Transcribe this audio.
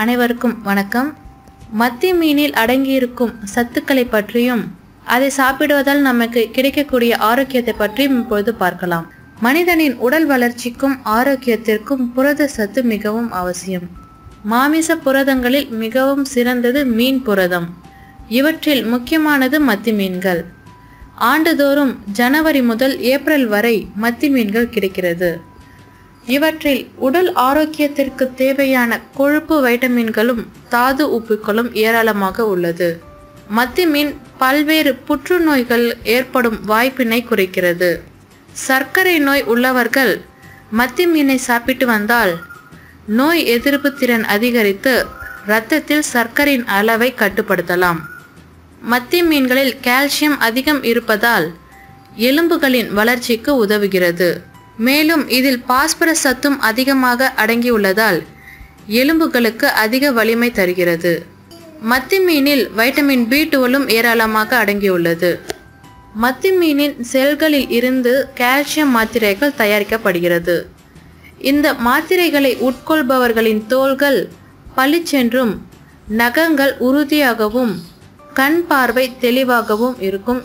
அனைவருக்கும் வணக்கம். மத்தி மீனில் அடங்கியிருக்கும் சத்துக்களை பற்றியும் அதை சாப்பிடுவதால் நமக்கு கிடைக்கக்கூடிய ஆரோக்கியத்தை பற்றியும் இப்பொழுது பார்க்கலாம். மனிதனின் உடல் வளர்ச்சிக்கும் ஆரோக்கியத்திற்கும் புரத சத்து மிகவும் அவசியம். மாமிச புரதங்களில் மிகவும் சிறந்தது மீன் புரதம். இவற்றில் முக்கியமானது மத்தி மீன்கள். ஆண்டுதோறும் ஜனவரி முதல் ஏப்ரல் வரை மத்தி மீன்கள் கிடைக்கிறது. இவற்றில் உடல் ஆரோக்கியத்திற்கு தேவையான கொழுப்பு வைட்டமின்களும் தாது உப்புகளும் ஏராளமாக உள்ளது. மத்தி மீன் பல்வேறு புற்றுநோய்கள் ஏற்படும் வாய்ப்பினை குறைக்கிறது. சர்க்கரை நோய் உள்ளவர்கள் மத்தி மீனை சாப்பிட்டு வந்தால் நோய் எதிர்ப்பு திறன் அதிகரித்து இரத்தத்தில் சர்க்கரையின் அளவை கட்டுப்படுத்தலாம். மத்தி மீன்களில் கால்சியம் அதிகம் இருப்பதால் எலும்புகளின் வளர்ச்சிக்கு உதவுகிறது. மேலும் இதில் பாஸ்பரஸ் சத்தும் அதிகமாக அடங்கியுள்ளதால் எலும்புகளுக்கு அதிக வலிமை தருகிறது. மத்தி மீனில் வைட்டமின் பி டுவலும் ஏராளமாக அடங்கியுள்ளது. மத்தி மீனின் செல்களில் இருந்து கால்சியம் மாத்திரைகள் தயாரிக்கப்படுகிறது. இந்த மாத்திரைகளை உட்கொள்பவர்களின் தோள்கள் பளிச்சென்றும் நகங்கள் உறுதியாகவும் கண் பார்வை தெளிவாகவும் இருக்கும்.